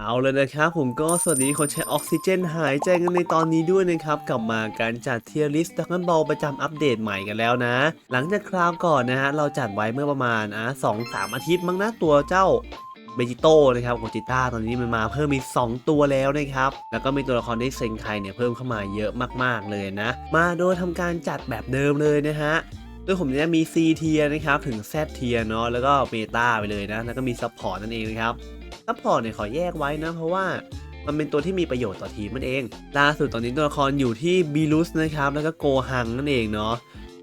เอาเลยนะครับผมก็สวัสดีคนใช้ออกซิเจน หายใจกันในตอนนี้ด้วยนะครับกลับมาการจัดเทียร์ลิสต์ดักนันบอลประจำอัปเดตใหม่กันแล้วนะ หลังจากคราวก่อนนะฮะเราจัดไว้เมื่อประมาณอะสองสามอาทิตย์มั้งนะตัวเจ้าเบจิโต้นะครับของจิต้าตอนนี้มันมาเพิ่มมี2ตัวแล้วนะครับ แล้วก็มีตัวละครได้เซนไคเนี่ยเพิ่มเข้ามาเยอะมากๆเลยนะ มาโดยทำการจัดแบบเดิมเลยนะฮะโดยผมจะมี C เทียนะครับถึง Z เทียเนาะแล้วก็เมตาไปเลยนะ แล้วก็มีซัพพอร์ตนั่นเองนะครับ ซัพพอร์ตเนี่ยขอแยกไว้นะ เพราะว่ามันเป็นตัวที่มีประโยชน์ต่อทีมมันเอง ล่าสุดตอนนี้ตัวละครอยู่ที่บีลุสนะครับ แล้วก็โกฮังนั่นเองเนาะ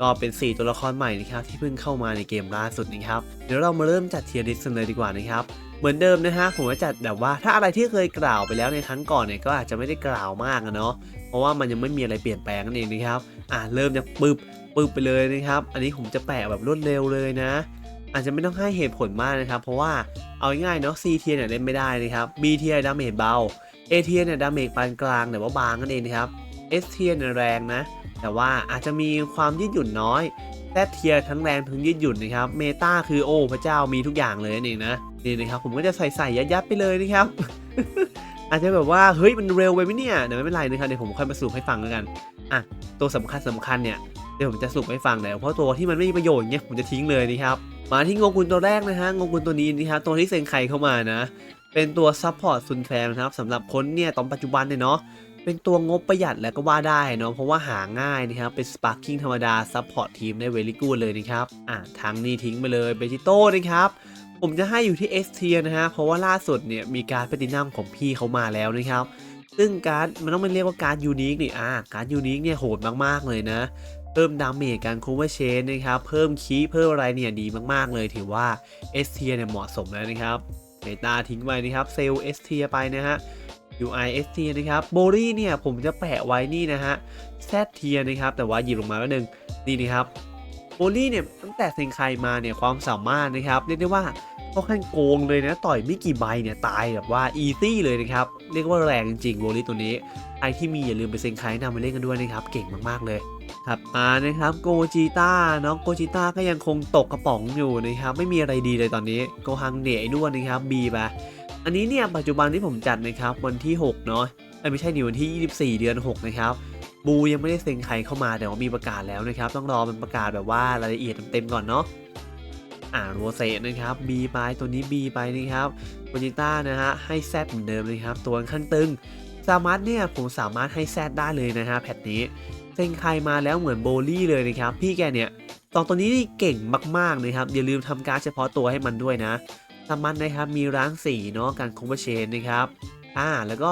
ก็เป็น 4 ตัวละครใหม่นะครับที่เพิ่งเข้ามาในเกมล่าสุดนะครับ เดี๋ยวเรามาเริ่มจัดเทียร์ลิสต์กันเลยดีกว่านะครับ เหมือนเดิมนะฮะผมจะจัดแบบว่าถ้าอะไรที่เคยกล่าวไปแล้วในครั้งก่อนเนี่ยก็อาจจะไม่ได้กล่าวมากอะเนาะเพราะว่ามันยังไม่มีอะไรเปลี่ยนแปลงนั่นเองนะครับ อะเริ่มจากปึ๊บปึ๊บไปเลยนะครับ อันนี้ผมจะแปะแบบรวดเร็วเลยนะ อาจจะไม่ต้องให้เหตุผลมากนะครับ เพราะว่าเอาง่ายๆเนาะ C เทียเนี่ยเล่นไม่ได้นะครับ B เทียดาเมจเบา A เทียเนี่ยดาเมจปานกลางแต่ว่าบางนั่นเองนะครับ S เทียเนี่ยแรงนะ แต่ว่าอาจจะมีความยืดหยุ่นน้อย Z เทียทั้งแรงทั้งยืดหยุ่นนะครับเมตาคือโอ้พระเจ้ามีทุกอย่างเลยนั่นเองนะนี่นะครับผมก็จะใส่ใส่ยัดๆไปเลยนะครับอาจจะแบบว่าเฮ้ยมันเร็วไปไหมเนี่ยเดี๋ยวไม่เป็นไรนะครับเดี๋ยวผมค่อยมาสรุปให้ฟังแล้วกันอะตัวสำคัญสำคัญเนี่ยเดี๋ยวผมจะสรุปให้ฟังแต่เพราะตัวที่มันไม่มีประโยชน์เนี่ยผมจะทิ้งเลยนะครับ มาที่งงกุลตัวแรกนะฮะงงกุลตัวนี้นะครับตัวที่เซ็นไคเข้ามานะ เป็นตัวซัพพอร์ตซุนแฟมนะครับสำหรับคนเนี่ยตอนปัจจุบันเนี่ยเนาะเป็นตัวงบประหยัดแล้วก็ว่าได้เนาะเพราะว่าหาง่ายนะครับเป็นสปาร์กิ้งธรรมดาซัพพอร์ตทีมได้เวลิกูเลยนะครับอะทั้งนี้ทิ้งไปเลยเบจิโต้นะครับผมจะให้อยู่ที่ S เทียนะฮะเพราะว่าล่าสุดเนี่ยมีการดแพลตินัมของพี่เขามาแล้วนะครับซึ่งการ์ดมันต้องเป็นเรียกว่าการ์ดยูนิคนี่อะการ์ดยูนิคเนี่ยโหดมากๆเลยนะ เพิ่มดาเมจการคูเวอร์เชนนะครับ เพิ่มคีเพิ่มอะไรเนี่ยดีมากๆเลยถือว่า S เทียเนี่ยเหมาะสมแล้วนะครับเมตาทิ้งไว้นะครับเซลล์ S เทียไปนะฮะ UI S เทียนะครับโบลี่เนี่ยผมจะแปะไว้นี่นะฮะ Z เทียนะครับแต่ว่าหยิบลงมาแล้วหนึ่งนี่นะครับโบลี่เนี่ยตั้งแต่เซนไคมาเนี่ยความสามารถนะครับเรียกได้ว่าค่อนข้างโกงเลยนะต่อยไม่กี่ใบเนี่ยตายแบบว่าอีซี่เลยนะครับเรียกว่าแรงจริงๆโบลี่ตัวนี้ใครที่มีอย่าลืมไปเซนไคนำมาเล่นกันด้วยนะครับเก่งมากๆเลย ถัดมานะครับโกจิต้าน้องโกจิต้าก็ยังคงตกกระป๋องอยู่นะครับไม่มีอะไรดีเลยตอนนี้โกฮังเนะไอ้ด้วนนะครับบีไปอันนี้เนี่ยปัจจุบันที่ผมจัดนะครับวันที่ 6 เนาะไม่ใช่นี่วันที่ 24 เดือน 6 นะครับบูยังไม่ได้เซ็นใครเข้ามาแต่ว่ามีประกาศแล้วนะครับ ต้องรอมันประกาศแบบว่ารายละเอียดเต็มๆก่อนเนาะอ่าโรเซนะครับ B ไปตัวนี้ B ไปนะครับโกจิต้านะฮะให้ Z เหมือนเดิมนะครับ ตัวขั้นตึงสามารถเนี่ยผมสามารถให้ Z ได้เลยนะฮะแพทนี้ เซ็งใครมาแล้วเหมือนโบลี่เลยนะครับ พี่แกเนี่ยตองตัวนี้นี่เก่งมากๆนะครับอย่าลืมทำการเฉพาะตัวให้มันด้วยนะสามันนะครับมีร้างสีเนาะการคอมเบเชนนะครับอ่าแล้วก็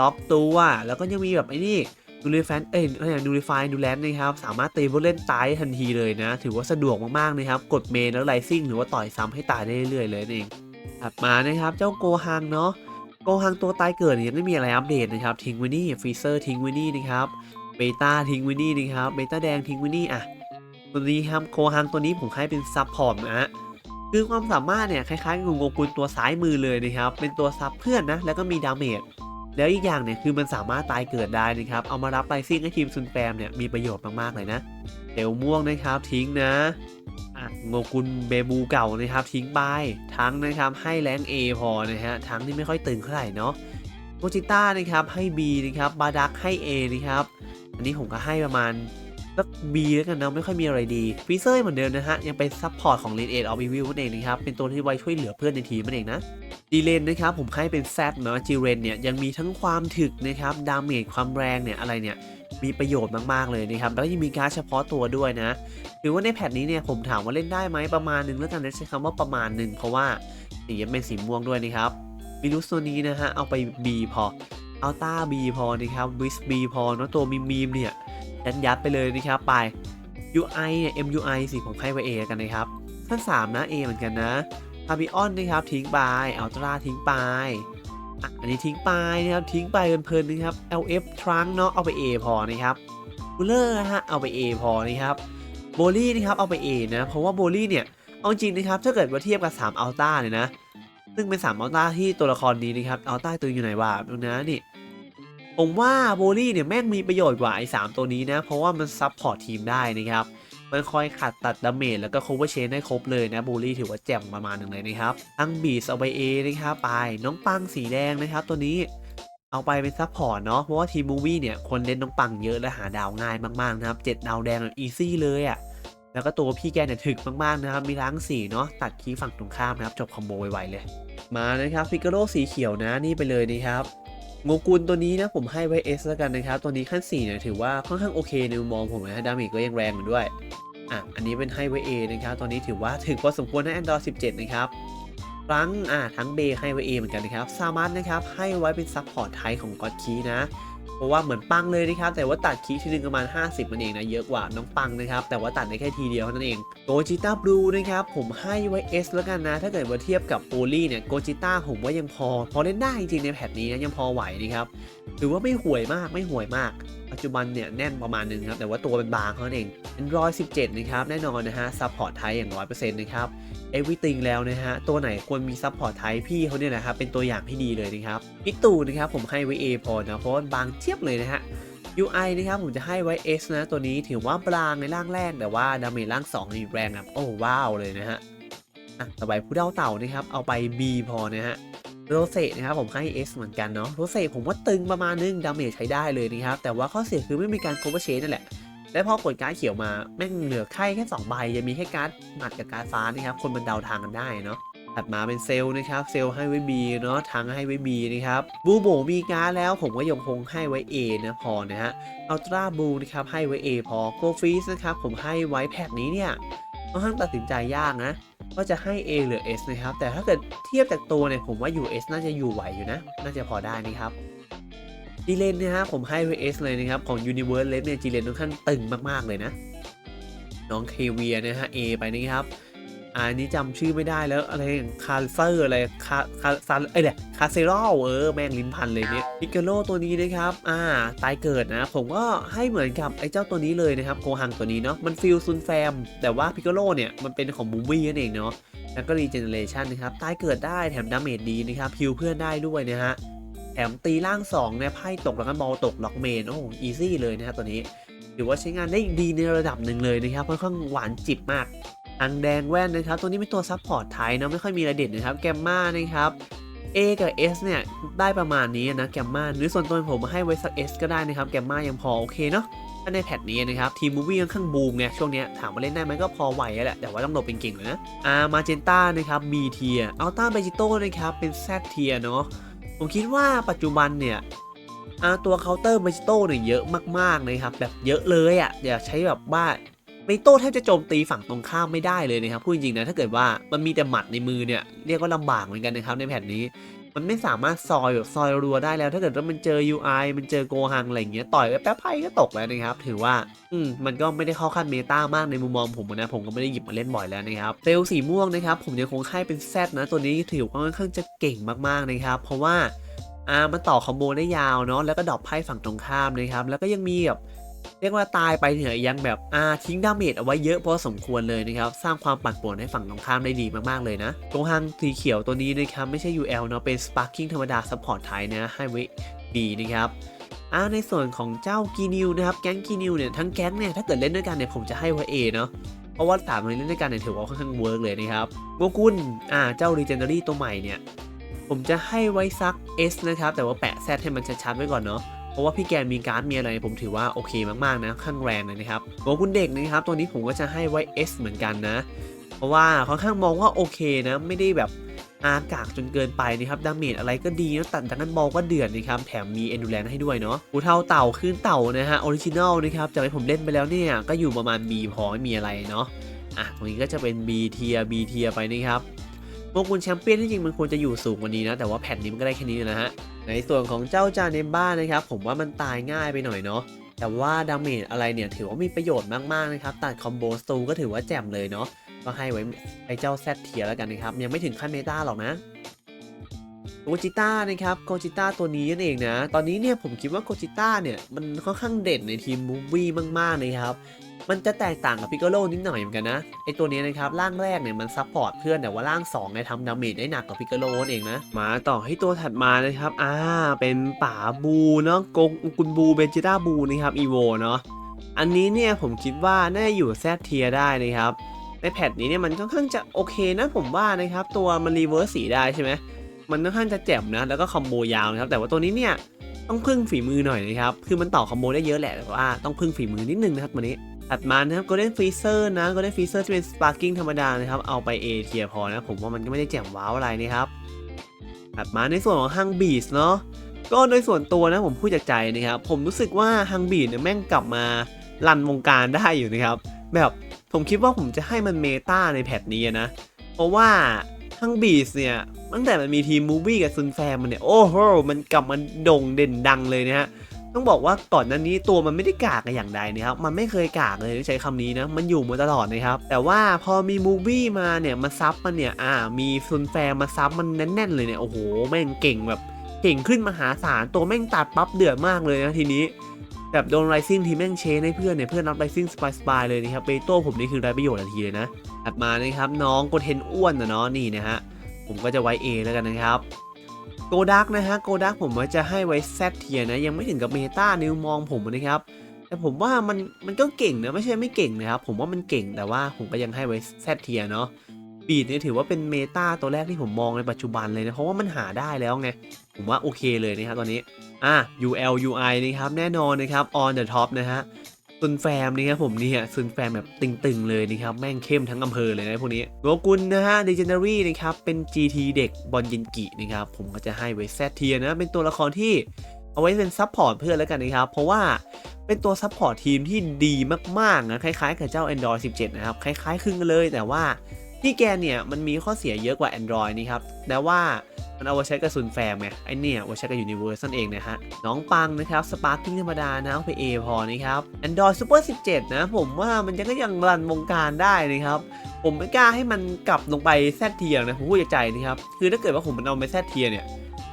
ล็อกตัวแล้วก็ยังมีแบบไอ้นี่ดูริแฟนเอ้ยดูริฟายดูแลนนะครับ สามารถตีผู้เล่นตายทันทีเลยนะ ถือว่าสะดวกมากๆนะครับ กดเมนแล้วไลซิ่งหรือว่าต่อยซ้ำให้ตายได้เรื่อยๆเลยนั่นเองถัดมานะครับ เจ้าโกฮังเนาะโกฮังตัวตายเกิดเนี่ยยังไม่มีอะไรอัปเดตนะครับ ทิ้งไว้นี่ฟรีเซอร์ทิ้งไว้นี่นะครับ เบต้าทิ้งว้นี่นะครับเบต้าแดงทิ้งว้นี่อะตัวนี้ครับโคฮังตัวนี้ผมให้เป็นซับพอร์ตนะฮะคือความสามารถเนี่ยคล้ายๆกับโงกุลตัวซ้ายมือเลยนะครับเป็นตัวซับเพื่อนนะแล้วก็มีดาเมจแล้วอีกอย่างเนี่ยคือมันสามารถตายเกิดได้นะครับเอามารับไลซิ่งให้ทีมซุนแปมเนี่ยมีประโยชน์มากๆเลยนะเดวม่วงนะครับทิ้งนะอะโงกุลเบบูเก่านะครับทิ้งไปทั้งนะครับให้แรง A พอนะฮะทั้งที่ไม่ค่อยตึงเท่าไหร่เนาะ โกจิต้านะครับให้ B นะครับบาดักให้ A นะครับ อันนี้ผมก็ให้ประมาณสักบีแล้วกันนะไม่ค่อยมีอะไรดีฟีเซอร์เหมือนเดิมนะฮะ ยังเป็นซัพพอร์ตของเลนเอทออฟวิวนั่นเองนะครับ เป็นตัวที่ไว้ช่วยเหลือเพื่อนในทีมนั่นเองนะจีเรนนะครับผมให้เป็นแซดเนาะจีเรนเนี่ยยังมีทั้งความถึกนะครับดาเมจความแรงเนี่ยอะไรเนี่ยมีประโยชน์มากๆเลยนะครับ แล้วยังมีการดเฉพาะตัวด้วยนะหรือว่าในแพทนี้เนี่ยผมถามว่าเล่นได้ไหมประมาณนึงแล้วกันใช้คำว่าประมาณหนึ่งเพราะว่าสียังเป็นสีม่วงด้วยนะครับ มิลูโซนี้นะฮะ เอาไป B พออัลต้า B พอนะครับวิส B พอเนาะตัวมีมีมเนี่ยยัดยัดไปเลยนะครับไป UI เนี่ย MUI สิผมให้ไว้ A กันนะครับขั้น3นะ A เหมือนกันนะพาบิออนนะครับทิ้งไปอัลตร้าทิ้งไปอันนี้ทิ้งไปนะครับทิ้งไปเพลินๆนะครับ LF ทรังเนาะเอาไป A พอนะครับบูเลอร์นะฮะเอาไป A พอนะครับโบลี่นะครับเอาไป A นะเพราะว่าโบลี่เนี่ยเอาจริงนะครับถ้าเกิดว่าเทียบกับ3อัลต้าเนี่ยนะ ซึ่งเป็น3อัลต้าที่ตัวละครนี้นะครับอัลต้าตัวอยู่ไหนวะดูนะนี่ผมว่าโบลี่เนี่ยแม่งมีประโยชน์กว่าไอ้สามตัวนี้นะ เพราะว่ามันซับพอร์ตทีมได้นะครับ มันคอยขัดตัดดาเมจแล้วก็ cover chain ได้ครบเลยนะโบลี่ถือว่าแจ่มประมาณหนึ่งเลยนะครับทั้งบีสเอาไปเอนะครับไปน้องปังสีแดงนะครับ ตัวนี้เอาไปเป็นซัพพอร์ตเนาะเพราะว่าทีมมูวี่เนี่ยคนเล่นน้องปังเยอะและหาดาวง่ายมากๆนะครับเจ็ดดาวแดงแบบอีซี่เลยอะ่ะ แล้วก็ตัวพี่แกเนี่ยถึกมากๆนะครับ มีล้างสีเนาะตัดคีย์ฝั่งตรงข้ามนะครับจบคอมโบไวๆเลย มานะครับฟิกเกโรสีเขียวนะนี่ไปเลยนะครับโงกุลตัวนี้นะผมให้ไว้ S แล้วกันนะครับ ตัวนี้ขั้น4เนี่ยถือว่าค่อนข้างโอเคในมุมมองผมนะดาเมจก็ยังแรงอยู่ด้วยอะอันนี้เป็นให้ไว้ A นะครับตอนนี้ถือว่าถึงพอสมควรใน Android 17 นะครับฟรังอะทั้งเบให้ไว้ A เหมือนกันนะครับซามัสนะครับให้ไว้เป็นซับพอร์ตไทยของก็อดคีนะ ราะว่าเหมือนปังเลยนะครับแต่ว่าตัดคีย์ทีนึงประมาณ 50มันเองนะเยอะกว่าน้องปังนะครับแต่ว่าตัดได้แค่ทีเดียวเท่านั้นเองโกจิต้าบลูนะครับผมให้ไว้ S แล้วกันนะ ถ้าเกิดว่าเทียบกับโอลี่เนี่ยโกจิต้าผมว่ายังพอ พอเล่นได้จริงๆในแพทนี้นะยังพอไหวนะครับถือว่าไม่ห่วยมากไม่ห่วยมากปัจจุบันเนี่ยแน่นประมาณนึงครับ แต่ว่าตัวเป็นบางเท่านั้นเอง Android 17 นะครับ แน่นอนนะฮะซัพพอร์ตไทยอย่าง 100%นะครับ Everything แล้วนะฮะ ตัวไหนควรมีซัพพอร์ตไทยพี่เขาเนี่ยนะครับ เป็นตัวอย่างที่ดีเลยนะครับพี่ตู่นะครับผมให้ไว้ A พอนะเพราะบางเทียบเลยนะฮะ UI นะครับผมจะให้ไว้ S นะ ตัวนี้ถือว่าบางในร่างแรก แต่ว่าดาเมจร่าง2นี่แรงครับโอ้ว้าวเลยนะฮะอะต่อไปผู้เดาเต่านะครับเอาไป B พอนะฮะ โรเซนะครับผมให้ S เหมือนกันเนาะโรเซผมว่าตึงประมาณนึงดาเมจใช้ได้เลยนะครับ แต่ว่าข้อเสียคือไม่มีการ cover chain นั่นแหละ และพอกดการ์ดเขียวมาแม่งเหลือไข่แค่2ใบยังมีแค่การ์ดหมัดกับการ์ดฟ้านะครับคนมันเดาทางกันได้เนาะถัดมาเป็นเซลนะครับ เซลให้ไว้ B เนาะทั้งให้ไว้ B นะครับบูโบมีการ์ดแล้วผมก็ยังคงให้ไว้ A นะพอนะฮะอัลตร้าบูนะครับให้ไว้ A พอโกฟีสนะครับผมให้ไว้แพ็กนี้เนี่ยค่อนข้างตัดสินใจยากนะ ว่าจะให้ A หรือ S นะครับ แต่ถ้าเกิดเทียบจากตัวเนี่ยผมว่า US น่าจะอยู่ไหวอยู่นะ น่าจะพอได้นะครับจีเลนนะฮะผมให้ไว้ S เลยนะครับ ของ Universe เลสเนี่ยจีเลนค่อนข้างตึงมากๆเลยนะ น้องเคเวียนะฮะ A ไปนะครับ อันนี้จำชื่อไม่ได้แล้วอะไรคาเซอร์อะไรคาคาซันเอ้ยเดี๋ยวคาเซรอลเออแม่งลิ้นพันเลยเนี่ยพิกเกโลตัวนี้นะครับอ่าตายเกิดนะ ผมก็ให้เหมือนกับไอ้เจ้าตัวนี้เลยนะครับโกฮังตัวนี้เนาะมันฟิลซุนแฟม แต่ว่าพิกเกโลเนี่ยมันเป็นของบูบี้นั่นเองเนาะแล้วก็รีเจเนเรชันนะครับตายเกิดได้แถมดาเมจดีนะครับฮิวเพื่อนได้ด้วยนะฮะแถมตีล่าง2เนี่ยไพ่ตกแล้วก็บอลตกล็อกเมนโอ้โหอีซี่เลยนะครับตัวนี้ถือว่าใช้งานได้ดีในระดับหนึ่งเลยนะครับค่อนข้างหวานจิบมาก ทางแดงแว่นนะครับ ตัวนี้เป็นตัวซับพอร์ตไทยเนาะไม่ค่อยมีอะไรเด่นนะครับ แกมมานะครับ A กับ S เนี่ย ได้ประมาณนี้นะแกมมาหรือส่วนตัวผมให้ไว้สัก S ก็ได้นะครับ แกมมายังพอโอเคเนาะถ้าในแพทนี้นะครับ ทีมูวี่ค่อนข้างบูมไงช่วงนี้ถามว่าเล่นได้ไหมก็พอไหวแหละแต่ว่าต้องหลบเป็นเก่งเลยนะอามาเจนต้านะครับ B เทียอัลต้าเบจิโต้นะครับเป็น Z เทียเนาะผมคิดว่าปัจจุบันเนี่ยตัวเคาน์เตอร์เบจิโต้เนี่ยเยอะมากๆนะครับแบบเยอะเลยอะ่ะอยากใช้แบบว่า เบจิโต้แทบจะโจมตีฝั่งตรงข้ามไม่ได้เลยนะครับพูดจริงๆนะถ้าเกิดว่ามันมีแต่หมัดในมือเนี่ยเรียกว่าลำบากเหมือนกันนะครับในแพทนี้ มันไม่สามารถซอยแบบซอยรัวได้แล้ว ถ้าเกิดว่ามันเจอ UI มันเจอโกฮังอะไรอย่างเงี้ยต่อยแป๊บไพ่ก็ตกแล้วนะครับถือว่าอืมมันก็ไม่ได้เข้าขั้นเมตามากในมุมมองผมนะผมก็ไม่ได้หยิบมาเล่นบ่อยแล้วนะครับเซลสีม่วงนะครับผมยังคงให้เป็นแซดนะตัวนี้ถือว่าค่อนข้างจะเก่งมากๆนะครับเพราะว่าอ่ามันต่อคอมโบได้ยาวเนาะแล้วก็ดรอปไพ่ฝั่งตรงข้ามนะครับแล้วก็ยังมีแบบ เรียกว่าตายไปเนี่ยยังแบบอาทิ้งดาเมจเอาไว้เยอะพอสมควรเลยนะครับ สร้างความปั่นป่วนให้ฝั่งตรงข้ามได้ดีมากๆเลยนะตรงทางสีเขียวตัวนี้นะครับไม่ใช่ UL เนาะเป็น Sparking ธรรมดา Support ไทยนะให้ไว้ดีนะครับอ่าในส่วนของเจ้ากีนิวนะครับแก๊งกีนิวเนี่ยทั้งแก๊งเนี่ยถ้าเกิดเล่นด้วยกันเนี่ยผมจะให้ไว้ A เนาะเพราะว่าสามคนเล่นด้วยกันเนี่ยถือว่าค่อนข้างเวิร์กเลยนะครับโมกุลอ่าเจ้า Legendary ตัวใหม่เนี่ยผมจะให้ไว้ซัก S นะครับแต่ว่าแปะ Z ให้มันชัดๆไว้ก่อนเนาะ เพราะว่าพี่แกนมีการ์ดมีอะไรผมถือว่าโอเคมากๆนะข้างแรงเลยนะครับตัวคุณเด็กนะครับตัวนี้ผมก็จะให้ไว้ S เหมือนกันนะ เพราะว่าค่อนข้างมองว่าโอเคนะไม่ได้แบบอากากจนเกินไปนะครับดาเมจอะไรก็ดีนะตัดดังนั้นบอลก็เดือดนะครับแถมมีเอนดูแลนให้ด้วยเนาะหูเท่าเต่าขึ้นเต่านะฮะออริจินอลนะครับจากที่ผมเล่นไปแล้วเนี่ยก็อยู่ประมาณ B พอไม่มีอะไรเนาะอะตรงนี้ก็จะเป็น B เทีย B เทียไปนะครับ มงกุลแชมเปี้ยนที่จริงมันควรจะอยู่สูงกว่านี้นะ แต่ว่าแผ่นนี้มันก็ได้แค่นี้นะฮะ ในส่วนของเจ้าจาเนบ้านะครับ ผมว่ามันตายง่ายไปหน่อยเนาะ แต่ว่าดาเมจอะไรเนี่ยถือว่ามีประโยชน์มากๆนะครับ ตัดคอมโบสตูก็ถือว่าแจ่มเลยเนาะ ก็ให้ไว้ไอ้เจ้าแซดเทียแล้วกันนะครับ ยังไม่ถึงขั้นเมตาหรอกนะ โกจิต้านะครับโกจิต้าตัวนี้นั่นเองนะ ตอนนี้เนี่ยผมคิดว่าโกจิต้าเนี่ยมันค่อนข้างเด่นในทีมมูฟวี่มากๆนะครับมันจะแตกต่างกับพิกโกโลนิดหน่อยเหมือนกันนะไอตัวนี้นะครับร่างแรกเนี่ยมันซับพอร์ตเพื่อนแต่ว่าร่าง2เนี่ยทำดาเมจได้หนักกว่าพิกโกโลนเองนะมาต่อให้ตัวถัดมานะครับอ่าเป็นป่าบูเนาะกงกุนบูเบจิต้าบูนะครับอีโวเนาะอันนี้เนี่ยผมคิดว่าน่าอยู่แซดเทียได้นะครับในแพทนี้เนี่ยมันค่อนข้างจะโอเคนะผมว่านะครับตัวมันรีเวิร์สสีได้ใช่ไหม มันค่อนข้างจะแจ่มนะแล้วก็คอมโบยาวนะครับแต่ว่าตัวนี้เนี่ยต้องพึ่งฝีมือหน่อยนะครับคือมันต่อคอมโบได้เยอะแหละแต่ว่าต้องพึ่งฝีมือนิดนึงนะครับวันนี้ถัดมานะครับ Golden Freezer นะ Golden Freezer จะเป็น Sparking ธรรมดานะครับเอาไป A เทียพอนะผมว่ามันก็ไม่ได้แจ่มว้าวอะไรนะครับถัดมาในส่วนของ Hang Beast เนาะก็โดยส่วนตัวนะผมพูดจากใจนะครับผมรู้สึกว่า Hang Beast เนี่ยแม่งกลับมารันวงการได้อยู่นะครับแบบผมคิดว่าผมจะให้มันเมตาในแพทนี้นะ เพราะว่า Hang Beast เนี่ย ตั้งแต่มันมีทีมมูวี่กับซุนแฟมมันเนี่ยโอ้โหมันกลับมาโด่งเด่นดังเลยนะฮะต้องบอกว่าก่อนหน้านี้ตัวมันไม่ได้กากอย่างใดนะครับ มันไม่เคยกากเลยใช้คำนี้นะ มันอยู่มาตลอดนะครับ แต่ว่าพอมีมูวี่มาเนี่ยมาซับมันเนี่ย อ่า มีซุนแฟร์มาซับมันแน่นๆเลยเนี่ย โอ้โห แม่งเก่งแบบเก่งขึ้นมหาศาล ตัวแม่งตัดปั๊บเดือดมากเลยนะทีนี้ แบบโดนไรซิ่งทีแม่งเชนให้เพื่อนเนี่ย เพื่อนรับไรซิ่งสบายๆเลยนะครับเปโต้ผมนี่คือได้ประโยชน์ทันทีเลยนะ ถัดมานะครับน้องโกเทนอ้วนนะเนาะ นี่นะฮะ ผมก็จะไว้ A แล้วกันนะครับโกดักนะฮะโกดักผมว่าจะให้ไว้แซเทียนะยังไม่ถึงกับเมตานิวมองผมนะครับแต่ผมว่ามันมันก็เก่งนะไม่ใช่ไม่เก่งนะครับผมว่ามันเก่งแต่ว่าผมก็ยังให้ไว้แซเทียเนาะบีดเนี่ยถือว่าเป็นเมตาตัวแรกที่ผมมองในปัจจุบันเลยนะเพราะว่ามันหาได้แล้วไงผมว่าโอเคเลยนะครับตอนนี้อะ UL UI นะครับแน่นอนนะครับ on the top นะฮะ ซุนแฟมนะครับผมนี่ยซุนแฟมแบบตึงๆเลยนะครับแม่งเข้มทั้งอำเภอเลยนะพวกนี้โรกุลนะฮะ Legendary นะครับเป็น GT เด็กบอลยินกินะครับผมก็จะให้ไว้แซเทียนะเป็นตัวละครที่เอาไว้เป็นซับพอร์ตเพื่อนแล้วกันนะครับเพราะว่าเป็นตัวซับพอร์ตทีมที่ดีมากๆนะคล้ายๆ กับเจ้า Android 17 นะครับ คล้ายๆคลึงเลยแต่ว่าที่แกเนี่ยมันมีข้อเสียเยอะกว่า Android นี่ครับแต่ว่า มันเอาไว้ใช้กับซุนแฟมไงไอเนี่ยเอาไว้ใช้กับยูนิเวอร์สนั่นเองนะฮะน้องปังนะครับสปาร์กิ้งธรรมดานะเอาไป A พอนะครับ Android Super 17 นะ ผมว่ามันยังก็ยังรันวงการได้นะครับ ผมไม่กล้าให้มันกลับลงไปแซดเทียนะผมพูดใจนะครับ คือถ้าเกิดว่าผมมันเอาไปแซดเทียเนี่ย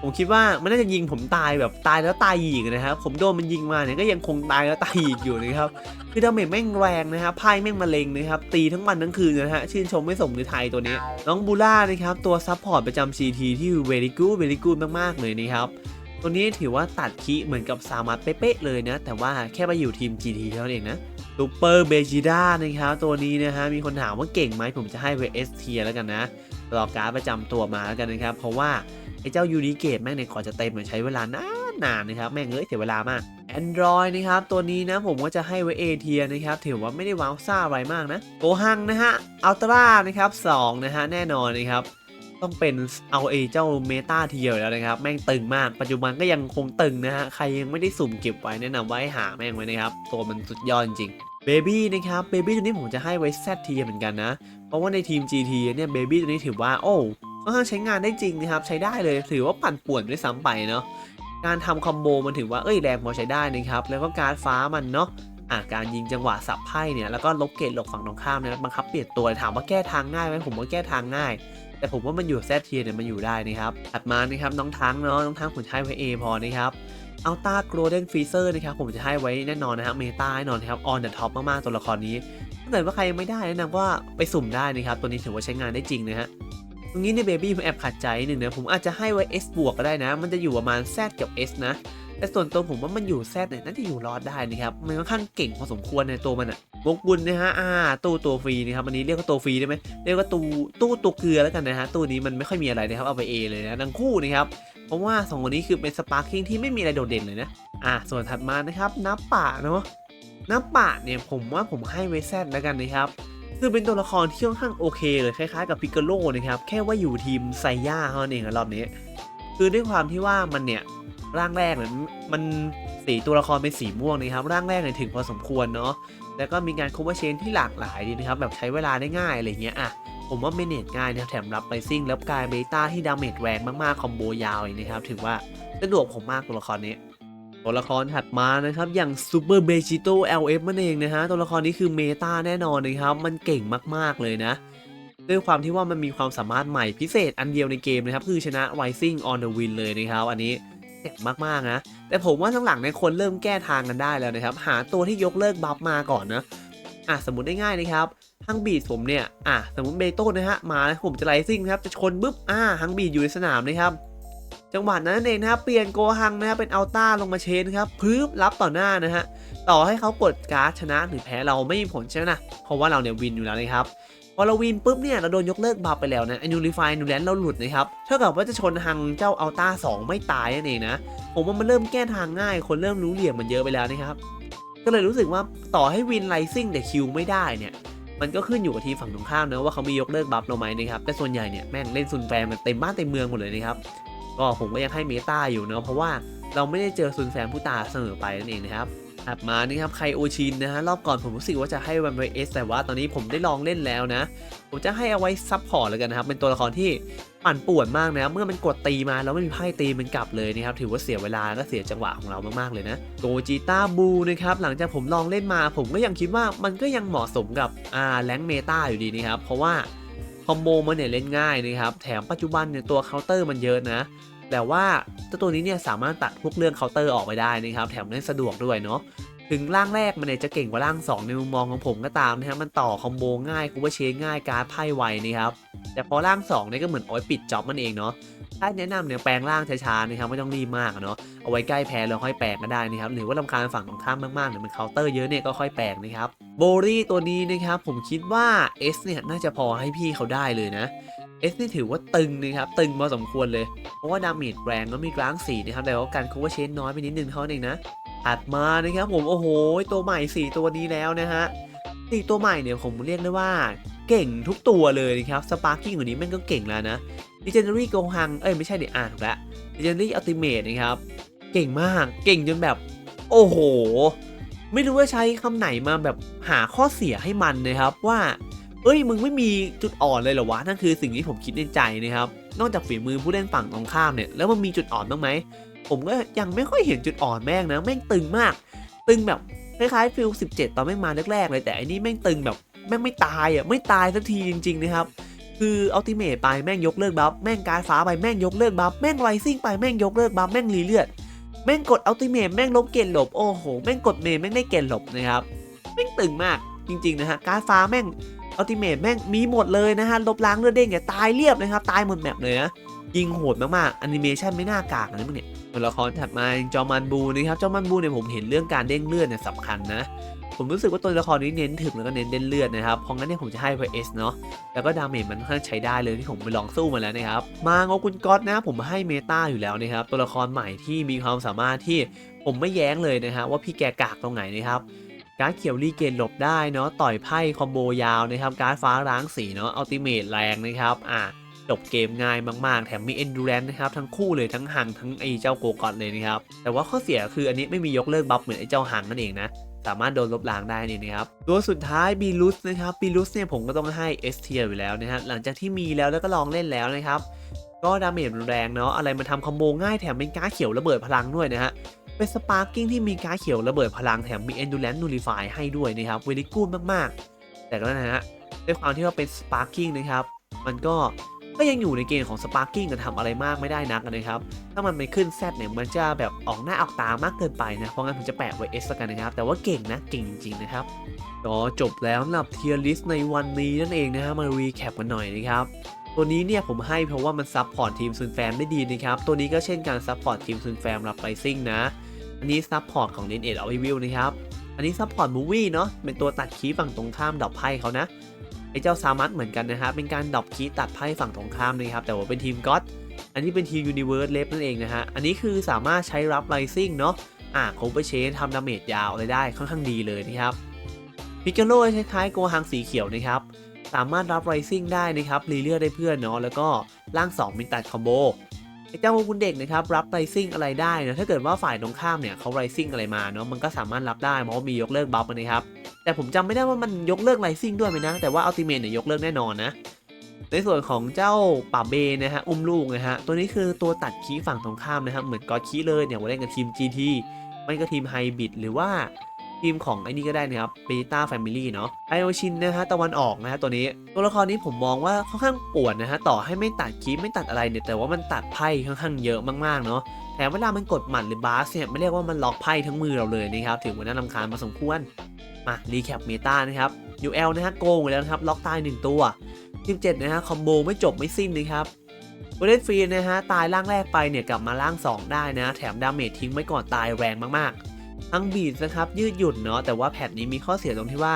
ผมคิดว่ามันน่าจะยิงผมตายแบบตายแล้วตายอีกนะครับ ผมโดนมันยิงมาเนี่ยก็ยังคงตายแล้วตายอีกอยู่นะครับคือดาเมจแม่งแรงนะครับไพ่แม่งมะเร็งนะครับ ตีทั้งวันทั้งคืนนะฮะชื่นชมไม่สมในไทยตัวนี้ น้องบูล่านะครับ ตัวซับพอร์ตประจำ CT ที่ very good very good มากๆเลยนะครับตัวนี้ถือว่าตัดคีเหมือนกับสามัตเป๊ะเลยนะ แต่ว่าแค่ไปอยู่ทีม GT เท่านั้นเองนะซูเปอร์เบจิด้านะครับตัวนี้นะฮะมีคนถามว่าเก่งไหมผมจะให้ไป S เทียแล้วกันนะรอการประจำตัวมาแล้วกันนะครับ เพราะว่า ไอ้เจ้ายูนิเกตแม่งในยก่อนจะเต็มมันใช้เวลานานนานๆนะครับ แม่งเอ้ยเสียเวลามาก Android นะครับ ตัวนี้นะผมก็จะให้ไว้ A เทียนะครับ ถือว่าไม่ได้ว้าวซ่าอะไรมากนะโกฮังนะฮะอัลตร้านะครับ2นะฮะแน่นอนนะครับต้องเป็นเอาเอเจ้าเมตาเทียแล้วนะครับ แม่งตึงมากปัจจุบันก็ยังคงตึงนะฮะ ใครยังไม่ได้สุ่มเก็บไว้แนะนำว่าให้หาแม่งไว้นะครับ ตัวมันสุดยอดจริงเบบี้นะครับเบบี้ตัวนี้ผมจะให้ไว้ Z เทียเหมือนกันนะ เพราะว่าในทีม GT เนี่ยเบบี้ตัวนี้ถือว่าโอ้ ค่อนข้างใช้งานได้จริงนะครับ ใช้ได้เลยถือว่าปั่นป่วนด้วยซ้ำไปเนาะการทำคอมโบมันถือว่าเอ้ยแรงพอใช้ได้นะครับ แล้วก็การฟ้ามันเนาะอะการยิงจังหวะสับไพ่เนี่ยแล้วก็ลบเกตหลบฝั่งตรงข้ามเนี่ยบังคับเปลี่ยนตัวถามว่าแก้ทางง่ายไหมผมว่าแก้ทางง่าย แต่ผมว่ามันอยู่แซดเทียเนี่ยมันอยู่ได้นะครับถัดมานะครับน้องทั้งเนาะน้องทั้งผมจะให้ไว้ A พอนะครับอัลต้าโกลเด้นฟรีเซอร์นะครับผมจะให้ไว้แน่นอนนะครับเมตาแน่นอนครับออนเดอะท็อปมากๆตัวละครนี้ถ้าเกิดว่าใครยังไม่ได้แนะนำว่าไปสุ่มได้นะครับตัวนี้ถือว่าใช้งานได้จริงนะฮะ ตรงนี้ในเบบี้ผมแอบขัดใจนิดนึงนะผมอาจจะให้ไว้ S บวกก็ได้นะ มันจะอยู่ประมาณ Z กับ S นะ แต่ส่วนตัวผมว่ามันอยู่ Z เนี่ยน่าจะอยู่รอดได้นะครับมันค่อนข้างเก่งพอสมควรในตัวมันอะวกบุญนะฮะอ่าตู้ตัวฟรีนะครับอันนี้เรียกว่าตัวฟรีได้ไหมเรียกว่าตู้ตู้ตัวเกลือแล้วกันนะฮะตู้นี้มันไม่ค่อยมีอะไรนะครับเอาไป A เลยนะทั้งคู่นะครับเพราะว่าสองคนนี้คือเป็นสปาร์คิงที่ไม่มีอะไรโดดเด่นเลยนะอ่าส่วนถัดมานะครับน้ำป่าเนาะน้ำป่าเนี่ยผมว่าผมให้ไว้แซดแล้วกันนะครับ คือเป็นตัวละครที่ค่อนข้างโอเคเลยคล้ายๆกับพิกาโลนะครับ แค่ว่าอยู่ทีมไซย่าเท่านั้นเองอะรอบนี้ คือด้วยความที่ว่ามันเนี่ยร่างแรกเนี่ยมันสีตัวละครเป็นสีม่วงนะครับ ร่างแรกเนี่ยถึงพอสมควรเนาะแล้วก็มีการโคเวอร์เชนที่หลากหลายดีนะครับ แบบใช้เวลาได้ง่ายอะไรเงี้ยอะผมว่าเมเนจง่ายนะแถมรับไปซิ่งแล้วกลายเบต้าที่ดาเมจแรงมากๆคอมโบยาวเลยนะครับ ถือว่าสะดวกผมมากตัวละครนี้ ตัวละครถัดมานะครับอย่างซูเปอร์เบจิโต LF มันเองนะฮะตัวละครนี้คือเมตาแน่นอนนะครับ มันเก่งมากๆเลยนะ ด้วยความที่ว่ามันมีความสามารถใหม่พิเศษอันเดียวในเกมนะครับ คือชนะ Rising on the Win เลยนะครับ อันนี้เจ๋งมากๆนะ แต่ผมว่าทั้งหลังในคนเริ่มแก้ทางกันได้แล้วนะครับ หาตัวที่ยกเลิกบัฟมาก่อนนะอะสมมติได้ง่ายนะครับฮังบีดผมเนี่ยอะสมมติเบโต้นะฮะมาผมจะไลซิ่งนะครับจะชนปุ๊บอ่าฮังบีดอยู่ในสนามนะครับ จังหวะนั้นเองนะครับเปลี่ยนโกฮังนะครับเป็นอัลต้าลงมาเชนครับพึบรับต่อหน้านะฮะต่อให้เขากดการ์ดชนะหรือแพ้เราไม่มีผลใช่ไหมนะเพราะว่าเราเนี่ยวินอยู่แล้วนะครับพอเราวินปุ๊บเนี่ยเราโดนยกเลิกบัฟไปแล้วนะอนูริฟายนูแลนเราหลุดนะครับเท่ากับว่าจะชนฮังเจ้าอัลต้า2ไม่ตายนั่นเองนะผมว่ามันเริ่มแก้ทางง่าย คนเริ่มรู้เหลี่ยมมันเยอะไปแล้วนะครับก็เลยรู้สึกว่าต่อให้วินไลซิ่งแต่คิวไม่ได้เนี่ยมันก็ขึ้นอยู่กับทีมฝั่งตรงข้ามนะว่าเขามียกเลิกบัฟเราไหมนะครับแต่ส่วนใหญ่เนี่ยแม่งเล่นซุนแฟนมันเต็มบ้านเต็มเมืองหมดเลยนะครับ ก็ผมก็ยังให้เมตาอยู่เนาะเพราะว่าเราไม่ได้เจอซุนแฟนผู้ตาเสมอไปนั่นเองนะครับถัดมานี่ครับไคโอชินนะฮะรอบก่อนผมรู้สึกว่าจะให้วันไวเอสแต่ว่าตอนนี้ผมได้ลองเล่นแล้วนะ ผมจะให้เอาไว้ซับพอร์ตแล้วกันนะครับ เป็นตัวละครที่ปั่นป่วนมากนะเมื่อมันกดตีมาแล้วไม่มีไพ่ตีมันกลับเลยนะครับถือว่าเสียเวลาก็เสียจังหวะของเรามากๆเลยนะโกจิต้าบูนะครับหลังจากผมลองเล่นมาผมก็ยังคิดว่ามันก็ยังเหมาะสมกับอ่าแรงเมตาอยู่ดีนะครับเพราะว่าคอมโบมันเนี่ยเล่นง่ายนะครับแถมปัจจุบันเนี่ยตัวเคาน์เตอร์มันเยอะนะ แต่ว่าเจ้าตัวนี้เนี่ยสามารถตัดพวกเรื่องเคาน์เตอร์ออกไปได้นะครับ แถมเล่นสะดวกด้วยเนาะถึงร่างแรกมันเนี่ยจะเก่งกว่าร่าง 2 ในมุมมองของผมก็ตามนะครับมันต่อคอมโบง่ายคูเปอร์เชนง่ายการไพ่ไวนะครับแต่พอร่าง2เนี่ยก็เหมือนเอาไว้ปิดจ็อบมันเองเนาะถ้าแนะนำเนี่ยแปลงร่างช้าๆนะครับไม่ต้องรีบมากเนาะเอาไว้ใกล้แพ้แล้วค่อยแปลงก็ได้นะครับหรือว่าลำคาญฝั่งตรงข้ามมากๆเนี่ยมันเคาน์เตอร์เยอะเนี่ยก็ค่อยแปลงนะครับโบรี่ตัวนี้นะครับผมคิดว่า S เนี่ยน่าจะพอให้พี่เขาได้เลยนะ S นี่ถือว่าตึงนะครับ ตึงพอสมควรเลย เพราะว่าดาเมจแรงแล้วมีกลางสีนะครับ แต่ว่าการคูเวอร์เชนน้อยไปนิดนึงเท่านั้นเองนะถัดมานะครับผมโอ้โห ตัวใหม่ 4 ตัวนี้แล้วนะฮะสี่ตัวใหม่เนี่ยผมเรียกได้ว่าเก่งทุกตัวเลยนะครับสปาร์กิ้งตัวนี้แม่งก็เก่งแล้วนะ Legendary โกฮังเอ้ยไม่ใช่เดี๋ยวอ่านถูกแล้ว Legendary Ultimate นะครับเก่งมากเก่งจนแบบ โอ้โห ไม่รู้ว่าใช้คำไหนมาแบบหาข้อเสียให้มันนะครับว่า เอ้ยมึงไม่มีจุดอ่อนเลยเหรอวะนั่นคือสิ่งที่ผมคิดในใจนะครับนอกจากฝีมือผู้เล่นฝั่งตรงข้ามเนี่ยแล้วมันมีจุดอ่อนบ้างไหมผมก็ยังไม่ค่อยเห็นจุดอ่อนแม่งนะแม่งตึงมาก ตึงแบบคล้ายๆฟิล17 ตอนแม่งมาแรกๆเลยแต่อันนี้แม่งตึงแบบแม่งไม่ตายอะไม่ตายสักทีจริง ๆ นะครับ คืออัลติเมทไปแม่งยกเลิกบัฟแม่งการฟ้าไปแม่งยกเลิกบัฟแม่งไรซิ่งไปแม่งยกเลิกบัฟแม่งรีเลือดแม่งกดอัลติเมทแม่งลบเกณฑ์หลบโอ้โหแม่งกดเมนแม่งได้เกณฑ์หลบนะครับแม่งตึงมากจริงๆนะฮะการฟ้าแม่ง อัลติเมทแม่งมีหมดเลยนะฮะลบล้างเลือดเด้งเนี่ยตายเรียบนะครับตายหมดแมปเลยนะยิงโหดมากๆแอนิเมชันไม่น่ากากนะมึงเนี่ยตัวละครถัดมาจอมันบูนะครับจอมันบูเนี่ยผมเห็นเรื่องการเด้งเลือดเนี่ยสำคัญนะผมรู้สึกว่าตัวละครนี้เน้นถึงแล้วก็เน้นเด้นเลือดนะครับ เพราะงั้นเนี่ยผมจะให้ไปเอสเนาะ แล้วก็ดาเมจมันค่อนข้างใช้ได้เลยที่ผมไปลองสู้มาแล้วนะครับ มาโงกุนก๊อตนะผมให้เมตาอยู่แล้วนะครับ ตัวละครใหม่ที่มีความสามารถที่ผมไม่แย้งเลยนะครับว่าพี่แกกากตรงไหนนะครับ การดเขียวรีเกนหลบได้เนาะต่อยไพ่คอมโบยาวนะครับการดฟ้าร้างสีเนาะอัลติเมทแรงนะครับอะจบเกมง่ายมากๆ แถมมี endurance นะครับทั้งคู่เลยทั้งหังทั้งไอเจ้าโกกอนเลยนะครับแต่ว่าข้อเสียคืออันนี้ไม่มียกเลิกบัฟเหมือนไอเจ้าหังนั่นเองนะสามารถโดนลบล้างได้นี่นะครับ ตัวสุดท้ายบีลุสนะครับบีลุสเนี่ยผมก็ต้องให้ S tier อยู่แล้วนะฮะหลังจากที่มีแล้วแล้วก็ลองเล่นแล้วนะครับ ก็ดาเมจมันแรงเนาะอะไรมันทำคอมโบง่ายแถมเป็นการเขียวระเบิดพลังด้วยนะฮะ เป็นสปาร์กิ้งที่มีการ์ดเขียวระเบิดพลังแถมมี endurance nullify ให้ด้วยนะครับเวลิกูดมากๆ แต่ก็นะฮะด้วยความที่ว่าเป็นสปาร์กิ้งนะครับมันก็ก็ยังอยู่ในเกณฑ์ของสปาร์กิ้งกันทำอะไรมากไม่ได้นักนะครับ ถ้ามันไปขึ้นแซดเนี่ยมันจะแบบออกหน้าออกตามากเกินไปนะ เพราะงั้นผมจะแปะไว้ S กันนะครับ แต่ว่าเก่งนะ เก่งจริงๆนะครับก็จบแล้วสำหรับเทียร์ลิสต์ในวันนี้นั่นเองนะฮะมารีแคปกันหน่อยนะครับ ตัวนี้เนี่ยผมให้เพราะว่ามันซับพอร์ตทีมซุนแฟมได้ดีนะครับ ตัวนี้ก็เช่นการซับพอร์ตทีมซุนแฟมรับไ i ซิ่งนะ อันนี้ซับพอร์ตของเดนเอ็ดเอาไอวิวนะครับ อันนี้ซับพอร์ตมูวี่เนาะเป็นตัวตัดคีย์ฝั่งตรงข้ามดอกไพ่เขานะไอ้เจ้าซามัสเหมือนกันนะครับเป็นการดอปคีย์ตัดไพ่ฝั่งตรงข้ามนะครับแต่ว่าเป็นทีมก็อดอันนี้เป็นทีมยูนิเวิร์สเลฟนั่นเองนะฮะอันนี้คือสามารถใช้รับไ i ซิ่งเนาะอ่าโคเปเชนทำดาเมจยาวอะไรได้ค่อนข้างดีเลยนะครับพิกเกโลคล้ายๆโกฮังสีเขียวนะครับสามารถรับไรซิ่งได้นะครับรีเลือดได้เพื่อนเนาะแล้วก็ร่าง 2มีตัดคอมโบ ไอ้เจ้าคุณเด็กนะครับรับไรซิ่งอะไรได้นะถ้าเกิดว่าฝ่ายตรงข้ามเนี่ยเขาไรซิ่งอะไรมาเนาะมันก็สามารถรับได้เพราะมียกเลิกบัฟนะครับแต่ผมจำไม่ได้ว่ามันยกเลิกไรซิ่งด้วยไหมนะ แต่ว่าอัลติเมทเนี่ยยกเลิกแน่นอนนะในส่วนของเจ้าป่าเบนะฮะอุ้มลูกนะฮะตัวนี้คือตัวตัดคีฝั่งตรงข้ามนะครับเหมือนกอดคีเลยเนี่ยว่าเล่นกับทีม GT ไม่ก็ทีมไฮบิดหรือว่า ทีมของไอ้นี่ก็ได้นะครับเบต้าแฟมิลี่เนาะไอโอชินนะฮะตะวันออกนะฮะตัวนี้ ตัวละครนี้ผมมองว่าค่อนข้างปวดนะฮะต่อให้ไม่ตัดคีย์ไม่ตัดอะไรเนี่ยแต่ว่ามันตัดไพ่ค่อนข้างเยอะมากๆเนาะแถมเวลามันกดหมัดหรือบาสเนี่ยไม่เรียกว่ามันล็อกไพ่ทั้งมือเราเลยนะครับถึงวันนั้นลำคาญมาสมควรมารีแคปเมตานะครับ UL นะฮะโกงไปแล้วนะครับล็อกตาย 1 ตัว 17 นะฮะคอมโบไม่จบไม่สิ้นนะครับโกลเด้นฟรีนะฮะตายร่างแรกไปเนี่ยกลับมาร่าง 2 ได้นะ แถมดาเมจทิ้งไว้ก่อนตายแรงมากๆ ทั้งบีดนะครับยืดหยุ่นเนาะแต่ว่าแพทนี้มีข้อเสียตรงที่ว่า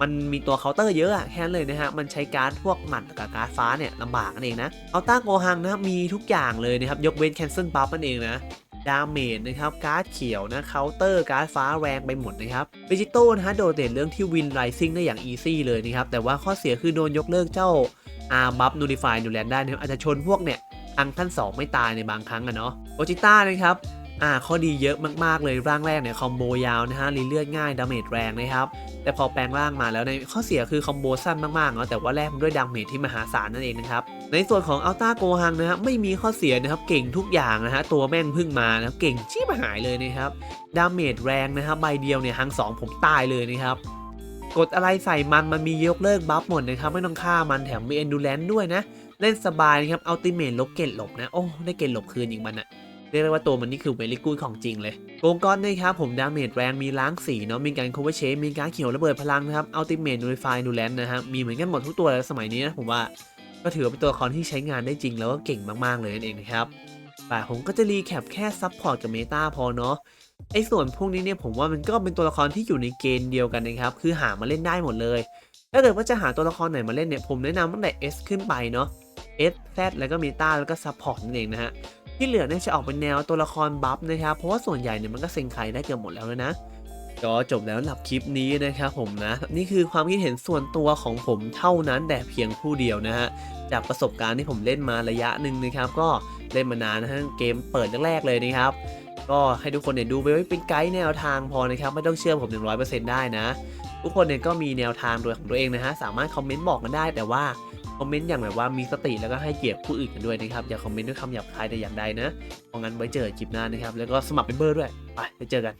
มันมีตัวเคาน์เตอร์เยอะอะแค่นเลยนะฮะมันใช้การ์ดพวกหมัดกับการ์ดฟ้าเนี่ยลำบากนั่นเองนะเอาต้าโกฮังนะมีทุกอย่างเลยนะครับยกเว้นแคนเซิลบัฟนั่นเองนะดาเมจนะครับการ์ดเขียวนะเคาน์เตอร์การ์ดฟ้าแรงไปหมดนะครับเวจิโต้นะฮะโดดเด่นเรื่องที่วินไรซิ่งได้อย่างอีซี่เลยนะครับแต่ว่าข้อเสียคือโดนยกเลิกเจ้าอาร์บัฟนูดิฟายนูแลนได้นะครับอาจจะชนพวกเนี่ยอังท่าน 2 ไม่ตายในบางครั้งอะเนาะโอจิต้านะครับ อ่าข้อดีเยอะมากๆเลยร่างแรกเนี่ยคอมโบยาวนะฮะรีเลือดง่ายดาเมจแรงนะครับแต่พอแปลงร่างมาแล้วในข้อเสียคือคอมโบสั้นมากๆเนาะแต่ว่าแลกมาด้วยดาเมจที่มหาศาลนั่นเองนะครับในส่วนของอัลต้าโกฮังนะครับไม่มีข้อเสียนะครับเก่งทุกอย่างนะฮะตัวแม่งพึ่งมานะเก่งชี้มาหายเลยนะครับดาเมจแรงนะครับใบเดียวเนี่ยฮังสองผมตายเลยนะครับกดอะไรใส่มันมันมียกเลิกบัฟหมดนะครับไม่ต้องฆ่ามันแถมมีเอนดูแลนด้วยนะ เล่นสบายนะครับอัลติเมทลบเกตหลบนะ โอ้ได้เกตหลบคืนอีกมันอะ เรียกได้ว่าตัวมันนี่คือเวลิกูดของจริงเลยโกงก้อนนะครับผมดาเมจแรงมีล้างสีเนาะมีการโคเวอร์เชมีการเขียวระเบิดพลังนะครับอัลติเมทนูริฟายนูแลนนะครับมีเหมือนกันหมดทุกตัวเลยสมัยนี้นะผมว่าก็ถือว่าเป็นตัวละครที่ใช้งานได้จริงแล้วก็เก่งมากๆเลยนั่นเองนะครับแต่ผมก็จะรีแคปแค่ซับพอร์ตกับเมตาพอเนาะไอ้ส่วนพวกนี้เนี่ยผมว่ามันก็เป็นตัวละครที่อยู่ในเกณฑ์เดียวกันนะครับคือหามาเล่นได้หมดเลยถ้าเกิดว่าจะหาตัวละครไหนมาเล่นเนี่ยผมแนะนำตั้งแต่ S ขึ้นไปเนาะ S Z แล้วก็เมตาแล้วก็ซับพอร์ตนั่นเองนะฮะ ที่เหลือเนี่ยจะออกเป็นแนวตัวละครบัฟนะครับ เพราะว่าส่วนใหญ่เนี่ยมันก็เซ็งใครได้เกือบหมดแล้วนะก็จบแล้วหรับคลิปนี้นะครับผมนะ นี่คือความคิดเห็นส่วนตัวของผมเท่านั้นแต่เพียงผู้เดียวนะฮะจากประสบการณ์ที่ผมเล่นมาระยะหนึ่งนะครับ ก็เล่นมานานนะฮะเกมเปิดแรกๆเลยนะครับ ก็ให้ทุกคนเนี่ยดูไปไว้เป็นไกด์แนวทางพอนะครับไม่ต้องเชื่อผม 100%ได้นะ ทุกคนเนี่ยก็มีแนวทางโดยของตัวเองนะฮะสามารถคอมเมนต์บอกกันได้แต่ว่า คอมเมนต์อย่างแบบว่ามีสติแล้วก็ให้เกียรติผู้อื่นกันด้วยนะครับ อย่าคอมเมนต์ด้วยคำหยาบคายแต่อย่างใดนะเพราะงั้นไว้เจอคลิปหน้านะครับ แล้วก็สมัครเป็นเบอร์ด้วย ไปไปเจอกัน